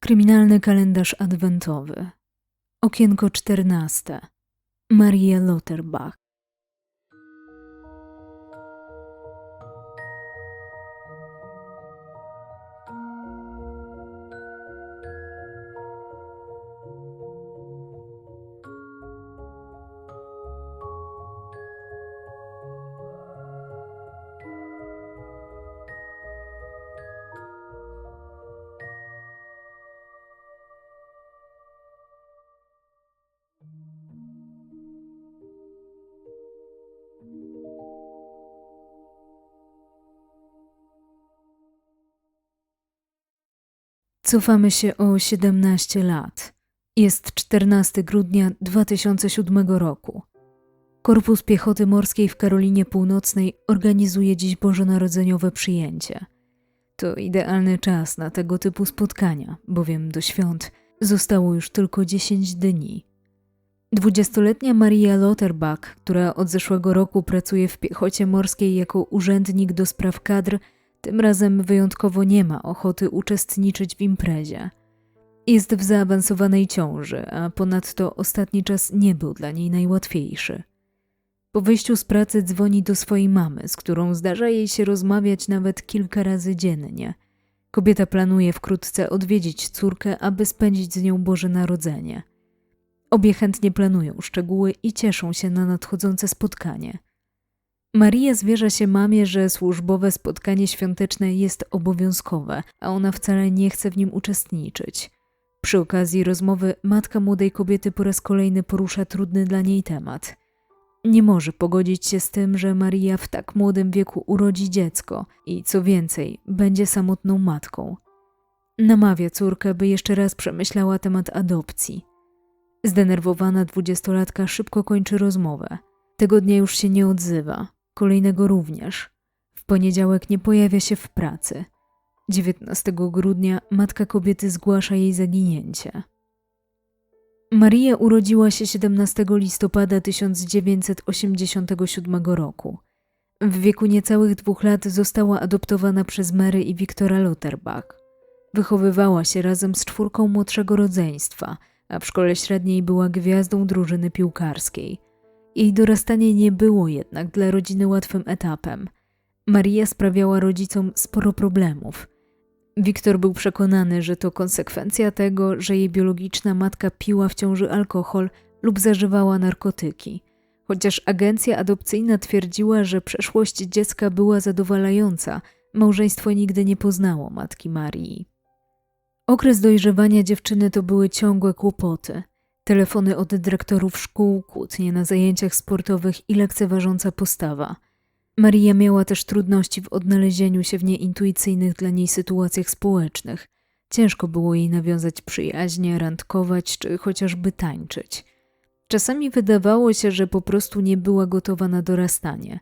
Kryminalny kalendarz adwentowy. Okienko czternaste. Maria Lauterbach. Cofamy się o 17 lat. Jest 14 grudnia 2007 roku. Korpus Piechoty Morskiej w Karolinie Północnej organizuje dziś bożonarodzeniowe przyjęcie. To idealny czas na tego typu spotkania, bowiem do świąt zostało już tylko 10 dni. Dwudziestoletnia Maria Lauterbach, która od zeszłego roku pracuje w piechocie morskiej jako urzędnik do spraw kadr, tym razem wyjątkowo nie ma ochoty uczestniczyć w imprezie. Jest w zaawansowanej ciąży, a ponadto ostatni czas nie był dla niej najłatwiejszy. Po wyjściu z pracy dzwoni do swojej mamy, z którą zdarza jej się rozmawiać nawet kilka razy dziennie. Kobieta planuje wkrótce odwiedzić córkę, aby spędzić z nią Boże Narodzenie. Obie chętnie planują szczegóły i cieszą się na nadchodzące spotkanie. Maria zwierza się mamie, że służbowe spotkanie świąteczne jest obowiązkowe, a ona wcale nie chce w nim uczestniczyć. Przy okazji rozmowy matka młodej kobiety po raz kolejny porusza trudny dla niej temat. Nie może pogodzić się z tym, że Maria w tak młodym wieku urodzi dziecko i co więcej, będzie samotną matką. Namawia córkę, by jeszcze raz przemyślała temat adopcji. Zdenerwowana dwudziestolatka szybko kończy rozmowę. Tego dnia już się nie odzywa, kolejnego również. W poniedziałek nie pojawia się w pracy. 19 grudnia matka kobiety zgłasza jej zaginięcie. Maria urodziła się 17 listopada 1987 roku. W wieku niecałych dwóch lat została adoptowana przez Mary i Wiktora Lauterbach. Wychowywała się razem z czwórką młodszego rodzeństwa, a w szkole średniej była gwiazdą drużyny piłkarskiej – jej dorastanie nie było jednak dla rodziny łatwym etapem. Maria sprawiała rodzicom sporo problemów. Wiktor był przekonany, że to konsekwencja tego, że jej biologiczna matka piła w ciąży alkohol lub zażywała narkotyki. Chociaż agencja adopcyjna twierdziła, że przeszłość dziecka była zadowalająca, małżeństwo nigdy nie poznało matki Marii. Okres dojrzewania dziewczyny to były ciągłe kłopoty. Telefony od dyrektorów szkół, kłótnie na zajęciach sportowych i lekceważąca postawa. Maria miała też trudności w odnalezieniu się w nieintuicyjnych dla niej sytuacjach społecznych. Ciężko było jej nawiązać przyjaźnie, randkować czy chociażby tańczyć. Czasami wydawało się, że po prostu nie była gotowa na dorastanie.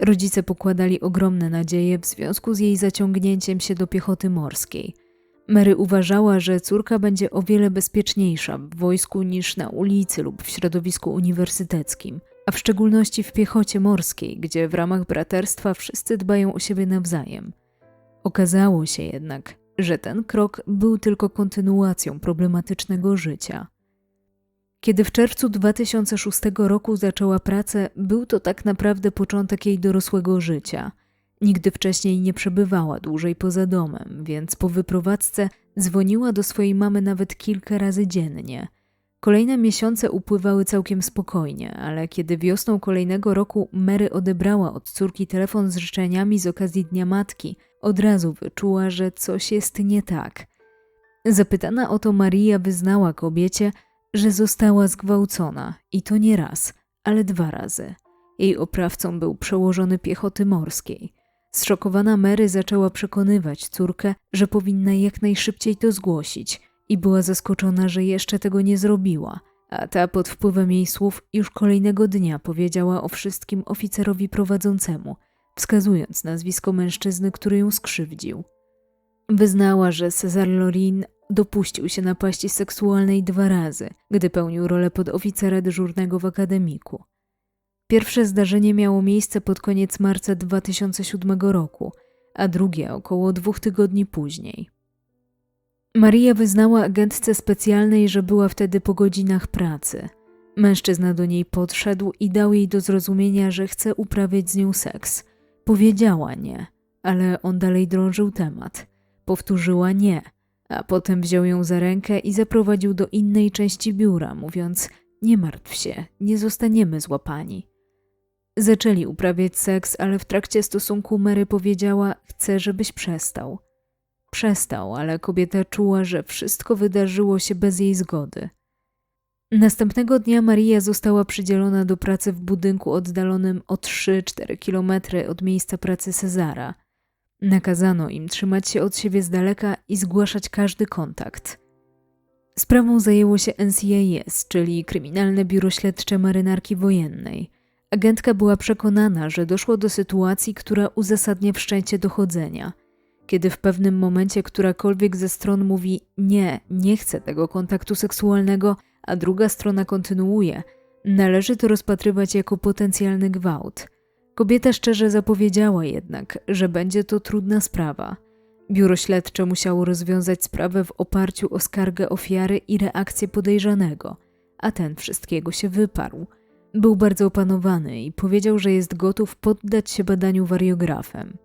Rodzice pokładali ogromne nadzieje w związku z jej zaciągnięciem się do piechoty morskiej – Mary uważała, że córka będzie o wiele bezpieczniejsza w wojsku niż na ulicy lub w środowisku uniwersyteckim, a w szczególności w piechocie morskiej, gdzie w ramach braterstwa wszyscy dbają o siebie nawzajem. Okazało się jednak, że ten krok był tylko kontynuacją problematycznego życia. Kiedy w czerwcu 2006 roku zaczęła pracę, był to tak naprawdę początek jej dorosłego życia – Nigdy wcześniej nie przebywała dłużej poza domem, więc po wyprowadzce dzwoniła do swojej mamy nawet kilka razy dziennie. Kolejne miesiące upływały całkiem spokojnie, ale kiedy wiosną kolejnego roku Mary odebrała od córki telefon z życzeniami z okazji Dnia Matki, od razu wyczuła, że coś jest nie tak. Zapytana o to Maria wyznała kobiecie, że została zgwałcona i to nie raz, ale dwa razy. Jej oprawcą był przełożony piechoty morskiej. Zszokowana Mary zaczęła przekonywać córkę, że powinna jak najszybciej to zgłosić i była zaskoczona, że jeszcze tego nie zrobiła, a ta pod wpływem jej słów już kolejnego dnia powiedziała o wszystkim oficerowi prowadzącemu, wskazując nazwisko mężczyzny, który ją skrzywdził. Wyznała, że Cezar Lorin dopuścił się napaści seksualnej dwa razy, gdy pełnił rolę podoficera dyżurnego w akademiku. Pierwsze zdarzenie miało miejsce pod koniec marca 2007 roku, a drugie około dwóch tygodni później. Maria wyznała agentce specjalnej, że była wtedy po godzinach pracy. Mężczyzna do niej podszedł i dał jej do zrozumienia, że chce uprawiać z nią seks. Powiedziała nie, ale on dalej drążył temat. Powtórzyła nie, a potem wziął ją za rękę i zaprowadził do innej części biura, mówiąc: Nie martw się, nie zostaniemy złapani. Zaczęli uprawiać seks, ale w trakcie stosunku Mary powiedziała: Chcę, żebyś przestał. Przestał, ale kobieta czuła, że wszystko wydarzyło się bez jej zgody. Następnego dnia Maria została przydzielona do pracy w budynku oddalonym o 3-4 kilometry od miejsca pracy Cezara. Nakazano im trzymać się od siebie z daleka i zgłaszać każdy kontakt. Sprawą zajęło się NCIS, czyli Kryminalne Biuro Śledcze Marynarki Wojennej. Agentka była przekonana, że doszło do sytuacji, która uzasadnia wszczęcie dochodzenia. Kiedy w pewnym momencie którakolwiek ze stron mówi nie, nie chcę tego kontaktu seksualnego, a druga strona kontynuuje, należy to rozpatrywać jako potencjalny gwałt. Kobieta szczerze zapowiedziała jednak, że będzie to trudna sprawa. Biuro śledcze musiało rozwiązać sprawę w oparciu o skargę ofiary i reakcję podejrzanego, a ten wszystkiego się wyparł. Był bardzo opanowany i powiedział, że jest gotów poddać się badaniu wariografem.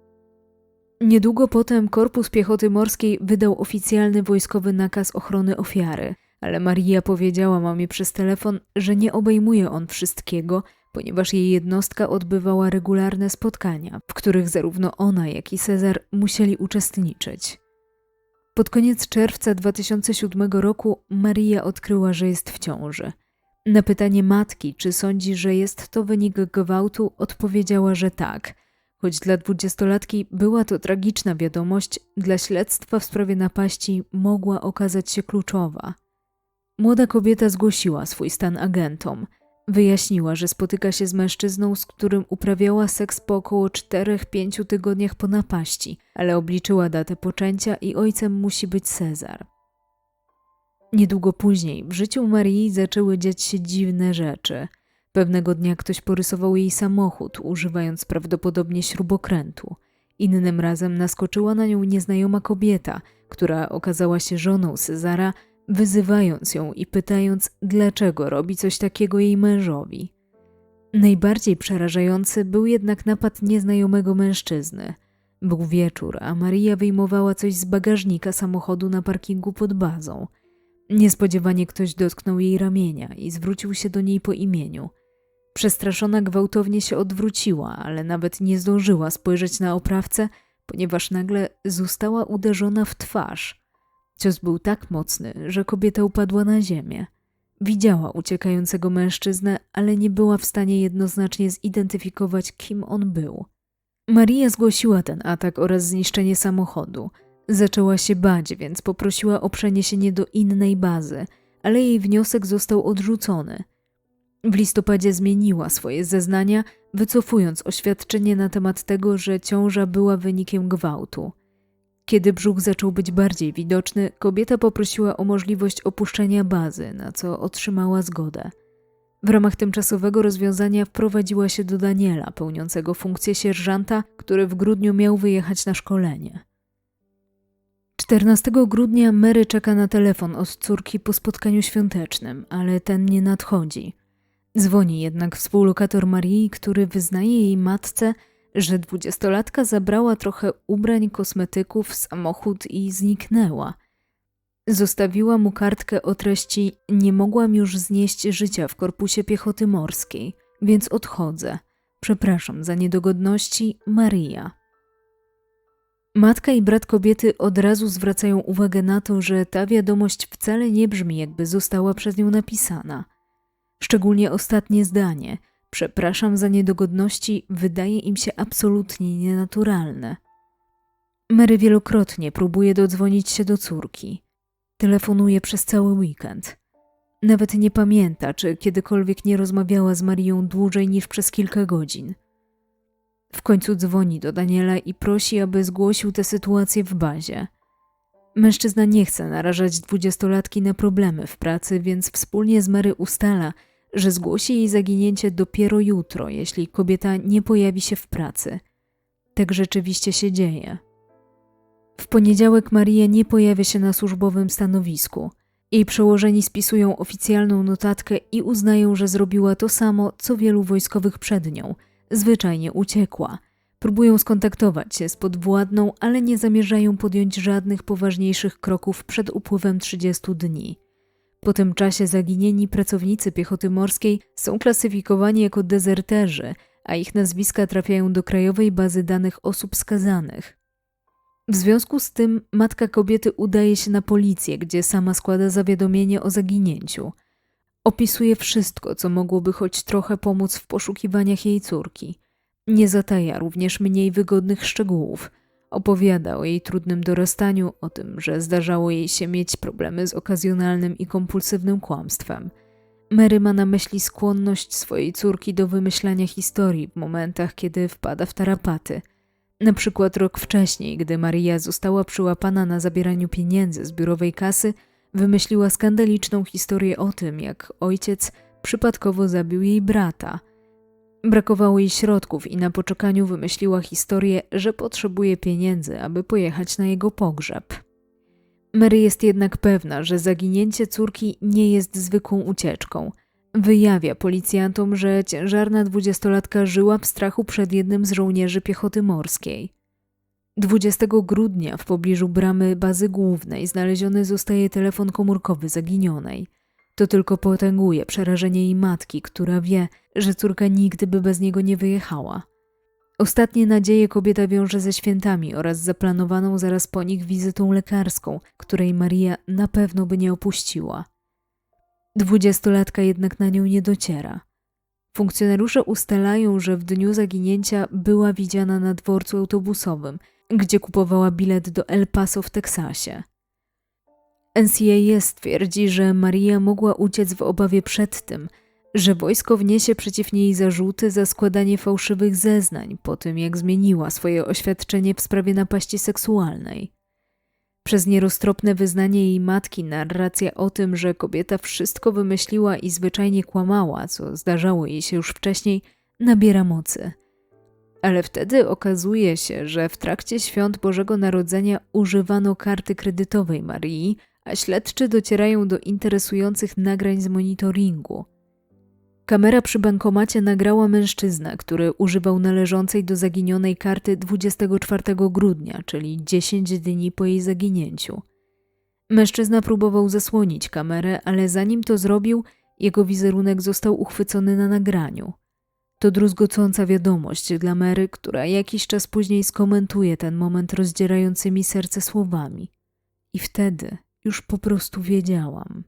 Niedługo potem Korpus Piechoty Morskiej wydał oficjalny wojskowy nakaz ochrony ofiary, ale Maria powiedziała mamie przez telefon, że nie obejmuje on wszystkiego, ponieważ jej jednostka odbywała regularne spotkania, w których zarówno ona, jak i Cezar musieli uczestniczyć. Pod koniec czerwca 2007 roku Maria odkryła, że jest w ciąży. Na pytanie matki, czy sądzi, że jest to wynik gwałtu, odpowiedziała, że tak. Choć dla dwudziestolatki była to tragiczna wiadomość, dla śledztwa w sprawie napaści mogła okazać się kluczowa. Młoda kobieta zgłosiła swój stan agentom. Wyjaśniła, że spotyka się z mężczyzną, z którym uprawiała seks po około 4-5 tygodniach po napaści, ale obliczyła datę poczęcia i ojcem musi być Cezar. Niedługo później w życiu Marii zaczęły dziać się dziwne rzeczy. Pewnego dnia ktoś porysował jej samochód, używając prawdopodobnie śrubokrętu. Innym razem naskoczyła na nią nieznajoma kobieta, która okazała się żoną Cezara, wyzywając ją i pytając, dlaczego robi coś takiego jej mężowi. Najbardziej przerażający był jednak napad nieznajomego mężczyzny. Był wieczór, a Maria wyjmowała coś z bagażnika samochodu na parkingu pod bazą. Niespodziewanie ktoś dotknął jej ramienia i zwrócił się do niej po imieniu. Przestraszona gwałtownie się odwróciła, ale nawet nie zdążyła spojrzeć na oprawcę, ponieważ nagle została uderzona w twarz. Cios był tak mocny, że kobieta upadła na ziemię. Widziała uciekającego mężczyznę, ale nie była w stanie jednoznacznie zidentyfikować, kim on był. Maria zgłosiła ten atak oraz zniszczenie samochodu. Zaczęła się bać, więc poprosiła o przeniesienie do innej bazy, ale jej wniosek został odrzucony. W listopadzie zmieniła swoje zeznania, wycofując oświadczenie na temat tego, że ciąża była wynikiem gwałtu. Kiedy brzuch zaczął być bardziej widoczny, kobieta poprosiła o możliwość opuszczenia bazy, na co otrzymała zgodę. W ramach tymczasowego rozwiązania wprowadziła się do Daniela, pełniącego funkcję sierżanta, który w grudniu miał wyjechać na szkolenie. 14 grudnia Mary czeka na telefon od córki po spotkaniu świątecznym, ale ten nie nadchodzi. Dzwoni jednak współlokator Marii, który wyznaje jej matce, że dwudziestolatka zabrała trochę ubrań, kosmetyków, samochód i zniknęła. Zostawiła mu kartkę o treści Nie mogłam już znieść życia w korpusie piechoty morskiej, więc odchodzę. Przepraszam za niedogodności, Maria. Matka i brat kobiety od razu zwracają uwagę na to, że ta wiadomość wcale nie brzmi, jakby została przez nią napisana. Szczególnie ostatnie zdanie – Przepraszam za niedogodności, wydaje im się absolutnie nienaturalne. Mary wielokrotnie próbuje dodzwonić się do córki. Telefonuje przez cały weekend. Nawet nie pamięta, czy kiedykolwiek nie rozmawiała z Marią dłużej niż przez kilka godzin. W końcu dzwoni do Daniela i prosi, aby zgłosił tę sytuację w bazie. Mężczyzna nie chce narażać dwudziestolatki na problemy w pracy, więc wspólnie z Mary ustala, że zgłosi jej zaginięcie dopiero jutro, jeśli kobieta nie pojawi się w pracy. Tak rzeczywiście się dzieje. W poniedziałek Maria nie pojawia się na służbowym stanowisku. Jej przełożeni spisują oficjalną notatkę i uznają, że zrobiła to samo, co wielu wojskowych przed nią. Zwyczajnie uciekła. Próbują skontaktować się z podwładną, ale nie zamierzają podjąć żadnych poważniejszych kroków przed upływem 30 dni. Po tym czasie zaginieni pracownicy piechoty morskiej są klasyfikowani jako dezerterzy, a ich nazwiska trafiają do krajowej bazy danych osób skazanych. W związku z tym matka kobiety udaje się na policję, gdzie sama składa zawiadomienie o zaginięciu. Opisuje wszystko, co mogłoby choć trochę pomóc w poszukiwaniach jej córki. Nie zataja również mniej wygodnych szczegółów. Opowiada o jej trudnym dorastaniu, o tym, że zdarzało jej się mieć problemy z okazjonalnym i kompulsywnym kłamstwem. Mary ma na myśli skłonność swojej córki do wymyślania historii w momentach, kiedy wpada w tarapaty. Na przykład rok wcześniej, gdy Maria została przyłapana na zabieraniu pieniędzy z biurowej kasy, wymyśliła skandaliczną historię o tym, jak ojciec przypadkowo zabił jej brata. Brakowało jej środków i na poczekaniu wymyśliła historię, że potrzebuje pieniędzy, aby pojechać na jego pogrzeb. Mary jest jednak pewna, że zaginięcie córki nie jest zwykłą ucieczką. Wyjawia policjantom, że ciężarna dwudziestolatka żyła w strachu przed jednym z żołnierzy piechoty morskiej. 20 grudnia w pobliżu bramy bazy głównej znaleziony zostaje telefon komórkowy zaginionej. To tylko potęguje przerażenie jej matki, która wie, że córka nigdy by bez niego nie wyjechała. Ostatnie nadzieje kobieta wiąże ze świętami oraz zaplanowaną zaraz po nich wizytą lekarską, której Maria na pewno by nie opuściła. Dwudziestolatka jednak na nią nie dociera. Funkcjonariusze ustalają, że w dniu zaginięcia była widziana na dworcu autobusowym, gdzie kupowała bilet do El Paso w Teksasie. NCAA stwierdzi, że Maria mogła uciec w obawie przed tym, że wojsko wniesie przeciw niej zarzuty za składanie fałszywych zeznań po tym, jak zmieniła swoje oświadczenie w sprawie napaści seksualnej. Przez nieroztropne wyznanie jej matki narracja o tym, że kobieta wszystko wymyśliła i zwyczajnie kłamała, co zdarzało jej się już wcześniej, nabiera mocy. Ale wtedy okazuje się, że w trakcie świąt Bożego Narodzenia używano karty kredytowej Marii, a śledczy docierają do interesujących nagrań z monitoringu – Kamera przy bankomacie nagrała mężczyznę, który używał należącej do zaginionej karty 24 grudnia, czyli 10 dni po jej zaginięciu. Mężczyzna próbował zasłonić kamerę, ale zanim to zrobił, jego wizerunek został uchwycony na nagraniu. To druzgocąca wiadomość dla Mary, która jakiś czas później skomentuje ten moment rozdzierającymi serce słowami. I wtedy już po prostu wiedziałam.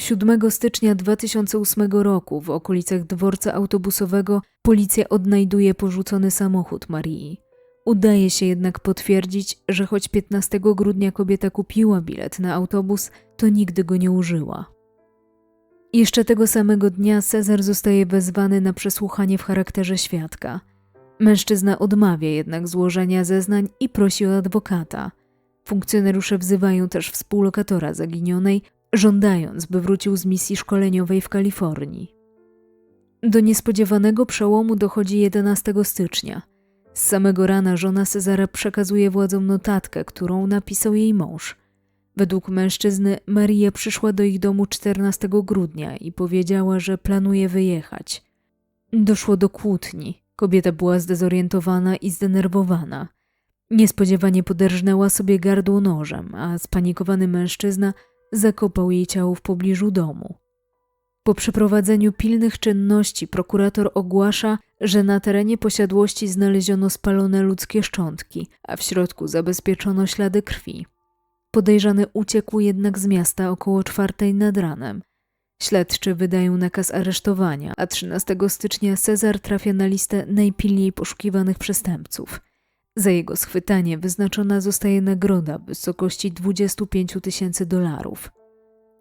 7 stycznia 2008 roku w okolicach dworca autobusowego policja odnajduje porzucony samochód Marii. Udaje się jednak potwierdzić, że choć 15 grudnia kobieta kupiła bilet na autobus, to nigdy go nie użyła. Jeszcze tego samego dnia Cezar zostaje wezwany na przesłuchanie w charakterze świadka. Mężczyzna odmawia jednak złożenia zeznań i prosi o adwokata. Funkcjonariusze wzywają też współlokatora zaginionej żądając, by wrócił z misji szkoleniowej w Kalifornii. Do niespodziewanego przełomu dochodzi 11 stycznia. Z samego rana żona Cezara przekazuje władzom notatkę, którą napisał jej mąż. Według mężczyzny Maria przyszła do ich domu 14 grudnia i powiedziała, że planuje wyjechać. Doszło do kłótni. Kobieta była zdezorientowana i zdenerwowana. Niespodziewanie poderżnęła sobie gardło nożem, a spanikowany mężczyzna zakopał jej ciało w pobliżu domu. Po przeprowadzeniu pilnych czynności prokurator ogłasza, że na terenie posiadłości znaleziono spalone ludzkie szczątki, a w środku zabezpieczono ślady krwi. Podejrzany uciekł jednak z miasta około czwartej nad ranem. Śledczy wydają nakaz aresztowania, a 13 stycznia Cezar trafia na listę najpilniej poszukiwanych przestępców – za jego schwytanie wyznaczona zostaje nagroda w wysokości 25 tysięcy dolarów.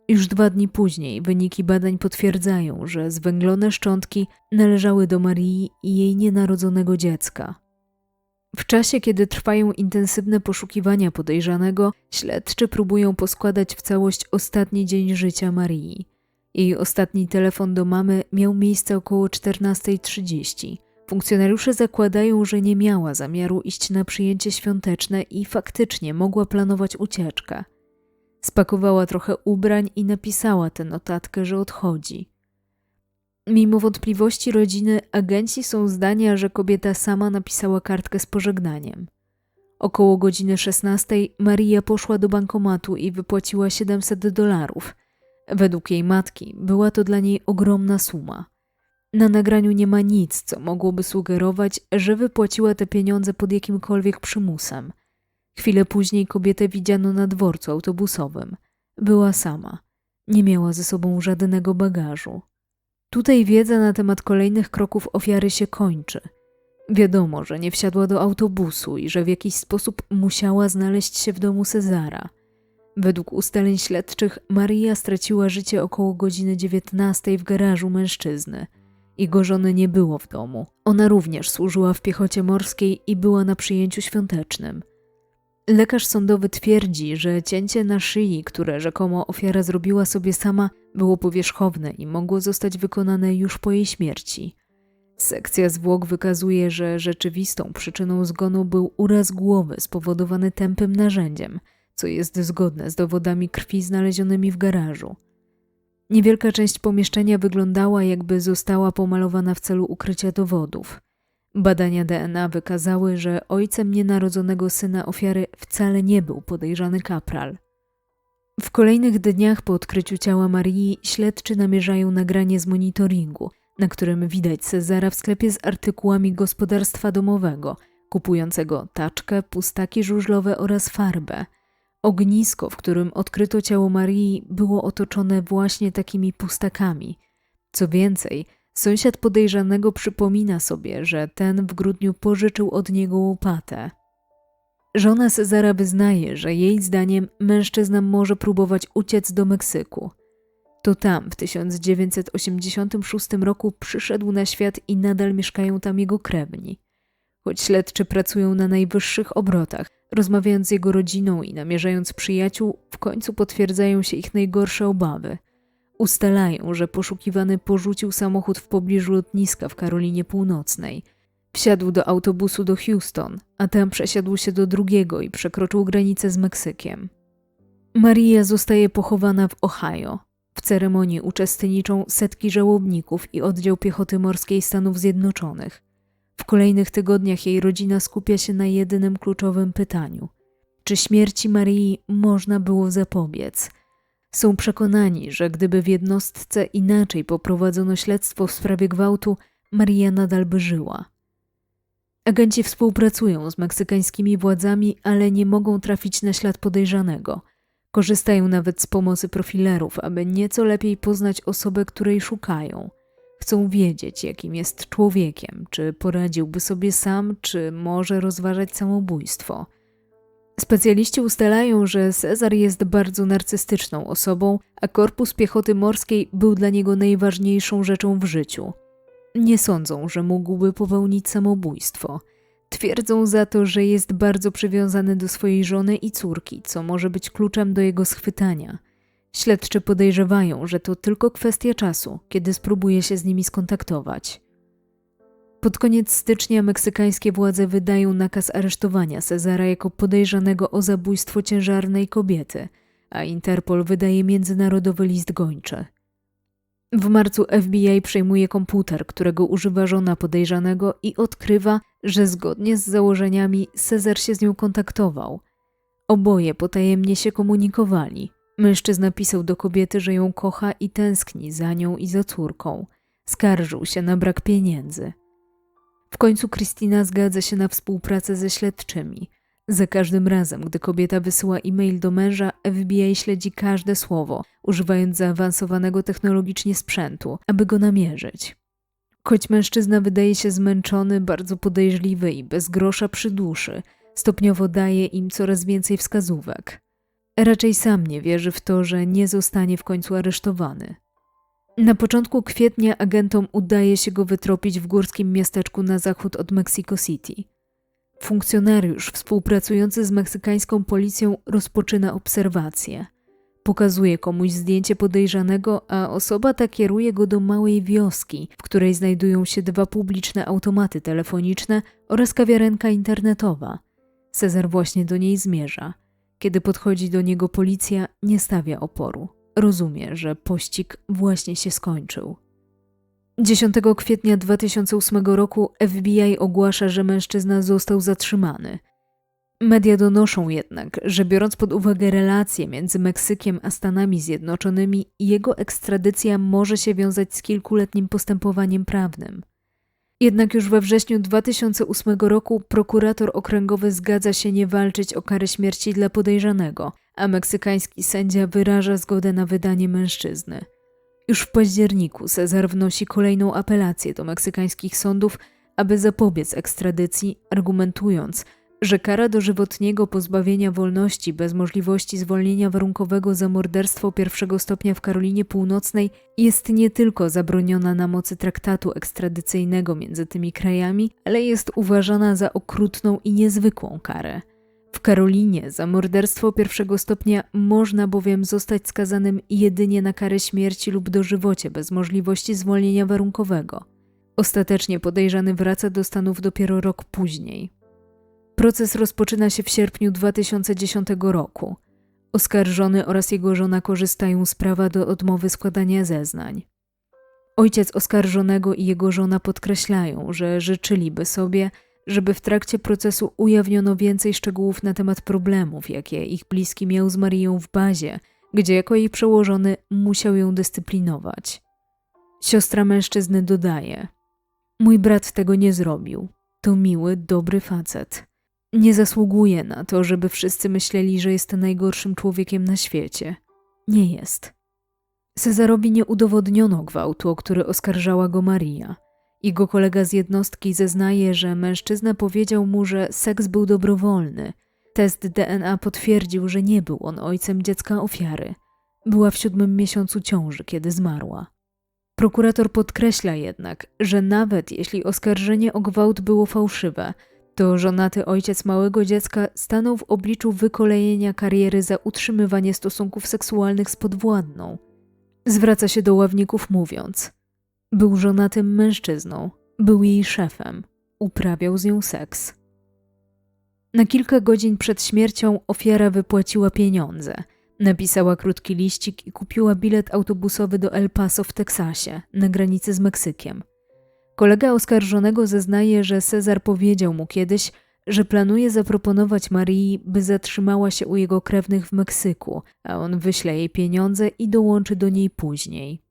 Już dwa dni później wyniki badań potwierdzają, że zwęglone szczątki należały do Marii i jej nienarodzonego dziecka. W czasie, kiedy trwają intensywne poszukiwania podejrzanego, śledczy próbują poskładać w całość ostatni dzień życia Marii. Jej ostatni telefon do mamy miał miejsce około 14.30 Funkcjonariusze zakładają, że nie miała zamiaru iść na przyjęcie świąteczne i faktycznie mogła planować ucieczkę. Spakowała trochę ubrań i napisała tę notatkę, że odchodzi. Mimo wątpliwości rodziny, agenci są zdania, że kobieta sama napisała kartkę z pożegnaniem. Około godziny 16 Maria poszła do bankomatu i wypłaciła 700 dolarów. Według jej matki była to dla niej ogromna suma. Na nagraniu nie ma nic, co mogłoby sugerować, że wypłaciła te pieniądze pod jakimkolwiek przymusem. Chwilę później kobietę widziano na dworcu autobusowym. Była sama. Nie miała ze sobą żadnego bagażu. Tutaj wiedza na temat kolejnych kroków ofiary się kończy. Wiadomo, że nie wsiadła do autobusu i że w jakiś sposób musiała znaleźć się w domu Cezara. Według ustaleń śledczych Maria straciła życie około godziny 19 w garażu mężczyzny. Jego żony nie było w domu. Ona również służyła w piechocie morskiej i była na przyjęciu świątecznym. Lekarz sądowy twierdzi, że cięcie na szyi, które rzekomo ofiara zrobiła sobie sama, było powierzchowne i mogło zostać wykonane już po jej śmierci. Sekcja zwłok wykazuje, że rzeczywistą przyczyną zgonu był uraz głowy spowodowany tępym narzędziem, co jest zgodne z dowodami krwi znalezionymi w garażu. Niewielka część pomieszczenia wyglądała, jakby została pomalowana w celu ukrycia dowodów. Badania DNA wykazały, że ojcem nienarodzonego syna ofiary wcale nie był podejrzany kapral. W kolejnych dniach po odkryciu ciała Marii śledczy namierzają nagranie z monitoringu, na którym widać Cezara w sklepie z artykułami gospodarstwa domowego, kupującego taczkę, pustaki żużlowe oraz farbę. Ognisko, w którym odkryto ciało Marii, było otoczone właśnie takimi pustakami. Co więcej, Sąsiad podejrzanego przypomina sobie, że ten w grudniu pożyczył od niego łopatę. Żona Cezara wyznaje, że jej zdaniem mężczyzna może próbować uciec do Meksyku. To tam w 1986 roku przyszedł na świat i nadal mieszkają tam jego krewni. Choć śledczy pracują na najwyższych obrotach, rozmawiając z jego rodziną i namierzając przyjaciół, w końcu potwierdzają się ich najgorsze obawy – Ustalają, że poszukiwany porzucił samochód w pobliżu lotniska w Karolinie Północnej. Wsiadł do autobusu do Houston, a tam przesiadł się do drugiego i przekroczył granicę z Meksykiem. Maria zostaje pochowana w Ohio. W ceremonii uczestniczą setki żałobników i oddział piechoty morskiej Stanów Zjednoczonych. W kolejnych tygodniach jej rodzina skupia się na jedynym kluczowym pytaniu: czy śmierci Marii można było zapobiec? Są przekonani, że gdyby w jednostce inaczej poprowadzono śledztwo w sprawie gwałtu, Maria nadal by żyła. Agenci współpracują z meksykańskimi władzami, ale nie mogą trafić na ślad podejrzanego. Korzystają nawet z pomocy profilerów, aby nieco lepiej poznać osobę, której szukają. Chcą wiedzieć, jakim jest człowiekiem, czy poradziłby sobie sam, czy może rozważać samobójstwo – Specjaliści ustalają, że Cezar jest bardzo narcystyczną osobą, a korpus piechoty morskiej był dla niego najważniejszą rzeczą w życiu. Nie sądzą, że mógłby popełnić samobójstwo. Twierdzą za to, że jest bardzo przywiązany do swojej żony i córki, co może być kluczem do jego schwytania. Śledczy podejrzewają, że to tylko kwestia czasu, kiedy spróbuje się z nimi skontaktować. Pod koniec stycznia meksykańskie władze wydają nakaz aresztowania Cezara jako podejrzanego o zabójstwo ciężarnej kobiety, a Interpol wydaje międzynarodowy list gończy. W marcu FBI przejmuje komputer, którego używa żona podejrzanego i odkrywa, że zgodnie z założeniami Cezar się z nią kontaktował. Oboje potajemnie się komunikowali. Mężczyzna pisał do kobiety, że ją kocha i tęskni za nią i za córką. Skarżył się na brak pieniędzy. W końcu Krystyna zgadza się na współpracę ze śledczymi. Za każdym razem, gdy kobieta wysyła e-mail do męża, FBI śledzi każde słowo, używając zaawansowanego technologicznie sprzętu, aby go namierzyć. Choć mężczyzna wydaje się zmęczony, bardzo podejrzliwy i bez grosza przy duszy, stopniowo daje im coraz więcej wskazówek. Raczej sam nie wierzy w to, że nie zostanie w końcu aresztowany. Na początku kwietnia agentom udaje się go wytropić w górskim miasteczku na zachód od Mexico City. Funkcjonariusz współpracujący z meksykańską policją rozpoczyna obserwację. Pokazuje komuś zdjęcie podejrzanego, a osoba ta kieruje go do małej wioski, w której znajdują się dwa publiczne automaty telefoniczne oraz kawiarenka internetowa. Cezar właśnie do niej zmierza. Kiedy podchodzi do niego policja, nie stawia oporu. Rozumie, że pościg właśnie się skończył. 10 kwietnia 2008 roku FBI ogłasza, że mężczyzna został zatrzymany. Media donoszą jednak, że biorąc pod uwagę relacje między Meksykiem a Stanami Zjednoczonymi, jego ekstradycja może się wiązać z kilkuletnim postępowaniem prawnym. Jednak już we wrześniu 2008 roku prokurator okręgowy zgadza się nie walczyć o karę śmierci dla podejrzanego, a meksykański sędzia wyraża zgodę na wydanie mężczyzny. Już w październiku Cezar wnosi kolejną apelację do meksykańskich sądów, aby zapobiec ekstradycji, argumentując, że kara dożywotniego pozbawienia wolności bez możliwości zwolnienia warunkowego za morderstwo pierwszego stopnia w Karolinie Północnej jest nie tylko zabroniona na mocy traktatu ekstradycyjnego między tymi krajami, ale jest uważana za okrutną i niezwykłą karę. W Karolinie za morderstwo pierwszego stopnia można bowiem zostać skazanym jedynie na karę śmierci lub dożywocie bez możliwości zwolnienia warunkowego. Ostatecznie podejrzany wraca do Stanów dopiero rok później. Proces rozpoczyna się w sierpniu 2010 roku. Oskarżony oraz jego żona korzystają z prawa do odmowy składania zeznań. Ojciec oskarżonego i jego żona podkreślają, że życzyliby sobie, żeby w trakcie procesu ujawniono więcej szczegółów na temat problemów, jakie ich bliski miał z Marią w bazie, gdzie jako jej przełożony musiał ją dyscyplinować. Siostra mężczyzny dodaje: Mój brat tego nie zrobił. To miły, dobry facet. Nie zasługuje na to, żeby wszyscy myśleli, że jest najgorszym człowiekiem na świecie. Nie jest. Cezarowi nie udowodniono gwałtu, o który oskarżała go Maria. Jego kolega z jednostki zeznaje, że mężczyzna powiedział mu, że seks był dobrowolny. Test DNA potwierdził, że nie był on ojcem dziecka ofiary. Była w siódmym miesiącu ciąży, kiedy zmarła. Prokurator podkreśla jednak, że nawet jeśli oskarżenie o gwałt było fałszywe, to żonaty ojciec małego dziecka stanął w obliczu wykolejenia kariery za utrzymywanie stosunków seksualnych z podwładną. Zwraca się do ławników mówiąc: Był żonatym mężczyzną, był jej szefem, uprawiał z nią seks. Na kilka godzin przed śmiercią ofiara wypłaciła pieniądze. Napisała krótki liścik i kupiła bilet autobusowy do El Paso w Teksasie, na granicy z Meksykiem. Kolega oskarżonego zeznaje, że Cezar powiedział mu kiedyś, że planuje zaproponować Marii, by zatrzymała się u jego krewnych w Meksyku, a on wyśle jej pieniądze i dołączy do niej później.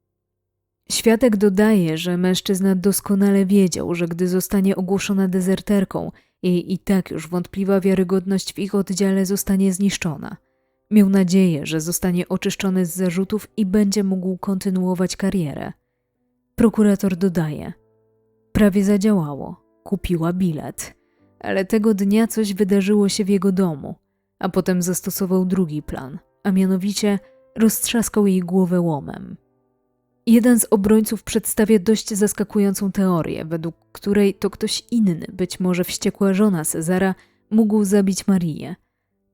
Świadek dodaje, że mężczyzna doskonale wiedział, że gdy zostanie ogłoszona dezerterką, jej i tak już wątpliwa wiarygodność w ich oddziale zostanie zniszczona. Miał nadzieję, że zostanie oczyszczony z zarzutów i będzie mógł kontynuować karierę. Prokurator dodaje – Prawie zadziałało. Kupiła bilet. Ale tego dnia coś wydarzyło się w jego domu, a potem zastosował drugi plan, a mianowicie roztrzaskał jej głowę łomem. Jeden z obrońców przedstawia dość zaskakującą teorię, według której to ktoś inny, być może wściekła żona Cezara, mógł zabić Marię.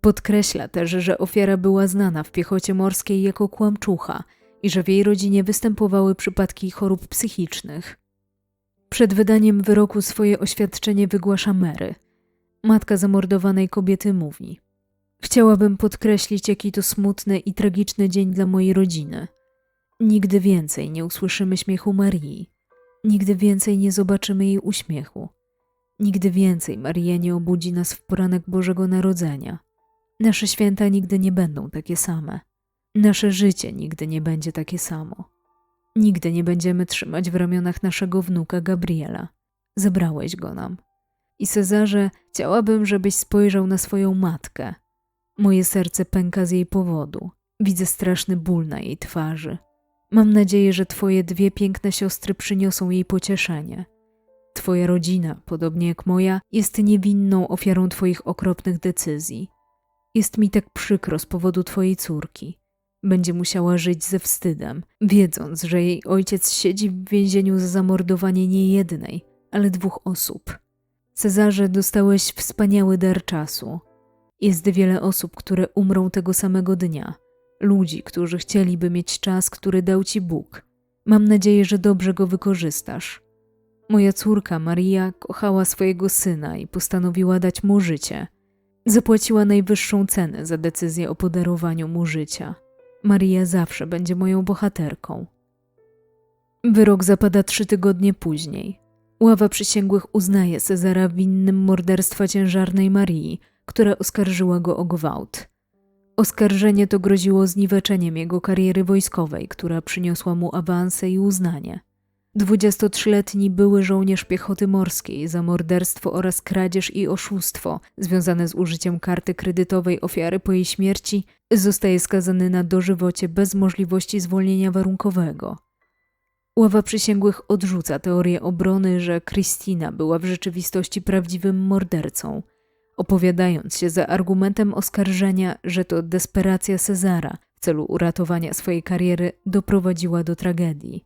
Podkreśla też, że ofiara była znana w piechocie morskiej jako kłamczucha i że w jej rodzinie występowały przypadki chorób psychicznych. Przed wydaniem wyroku swoje oświadczenie wygłasza Mary. Matka zamordowanej kobiety mówi: Chciałabym podkreślić, jaki to smutny i tragiczny dzień dla mojej rodziny. Nigdy więcej nie usłyszymy śmiechu Marii. Nigdy więcej nie zobaczymy jej uśmiechu. Nigdy więcej Maria nie obudzi nas w poranek Bożego Narodzenia. Nasze święta nigdy nie będą takie same. Nasze życie nigdy nie będzie takie samo. Nigdy nie będziemy trzymać w ramionach naszego wnuka Gabriela. Zebrałeś go nam. I Cezarze, chciałabym, żebyś spojrzał na swoją matkę. Moje serce pęka z jej powodu. Widzę straszny ból na jej twarzy. Mam nadzieję, że twoje dwie piękne siostry przyniosą jej pocieszenie. Twoja rodzina, podobnie jak moja, jest niewinną ofiarą twoich okropnych decyzji. Jest mi tak przykro z powodu twojej córki. Będzie musiała żyć ze wstydem, wiedząc, że jej ojciec siedzi w więzieniu za zamordowanie nie jednej, ale dwóch osób. Cezarze, dostałeś wspaniały dar czasu. Jest wiele osób, które umrą tego samego dnia. Ludzi, którzy chcieliby mieć czas, który dał ci Bóg. Mam nadzieję, że dobrze go wykorzystasz. Moja córka Maria kochała swojego syna i postanowiła dać mu życie. Zapłaciła najwyższą cenę za decyzję o podarowaniu mu życia. Maria zawsze będzie moją bohaterką. Wyrok zapada trzy tygodnie później. Ława przysięgłych uznaje Cezara winnym morderstwa ciężarnej Marii, która oskarżyła go o gwałt. Oskarżenie to groziło zniweczeniem jego kariery wojskowej, która przyniosła mu awanse i uznanie. 23-letni były żołnierz piechoty morskiej za morderstwo oraz kradzież i oszustwo związane z użyciem karty kredytowej ofiary po jej śmierci zostaje skazany na dożywocie bez możliwości zwolnienia warunkowego. Ława przysięgłych odrzuca teorię obrony, że Christina była w rzeczywistości prawdziwym mordercą, opowiadając się za argumentem oskarżenia, że to desperacja Cezara w celu uratowania swojej kariery doprowadziła do tragedii.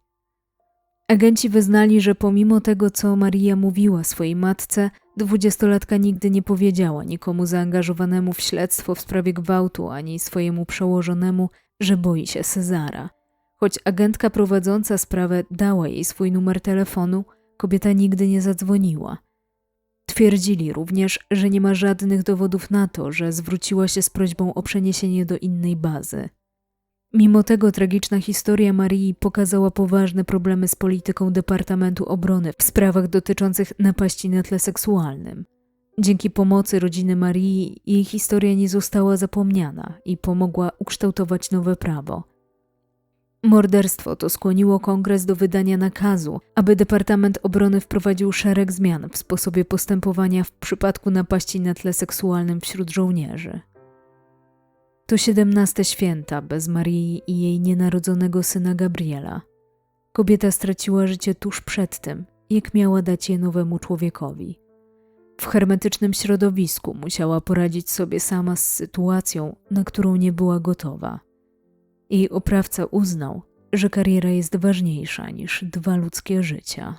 Agenci wyznali, że pomimo tego, co Maria mówiła swojej matce, dwudziestolatka nigdy nie powiedziała nikomu zaangażowanemu w śledztwo w sprawie gwałtu ani swojemu przełożonemu, że boi się Cezara. Choć agentka prowadząca sprawę dała jej swój numer telefonu, kobieta nigdy nie zadzwoniła. Twierdzili również, że nie ma żadnych dowodów na to, że zwróciła się z prośbą o przeniesienie do innej bazy. Mimo tego tragiczna historia Marii pokazała poważne problemy z polityką Departamentu Obrony w sprawach dotyczących napaści na tle seksualnym. Dzięki pomocy rodziny Marii jej historia nie została zapomniana i pomogła ukształtować nowe prawo. Morderstwo to skłoniło kongres do wydania nakazu, aby Departament Obrony wprowadził szereg zmian w sposobie postępowania w przypadku napaści na tle seksualnym wśród żołnierzy. To siedemnaste święta bez Marii i jej nienarodzonego syna Gabriela. Kobieta straciła życie tuż przed tym, jak miała dać je nowemu człowiekowi. W hermetycznym środowisku musiała poradzić sobie sama z sytuacją, na którą nie była gotowa. Jej oprawca uznał, że kariera jest ważniejsza niż dwa ludzkie życia.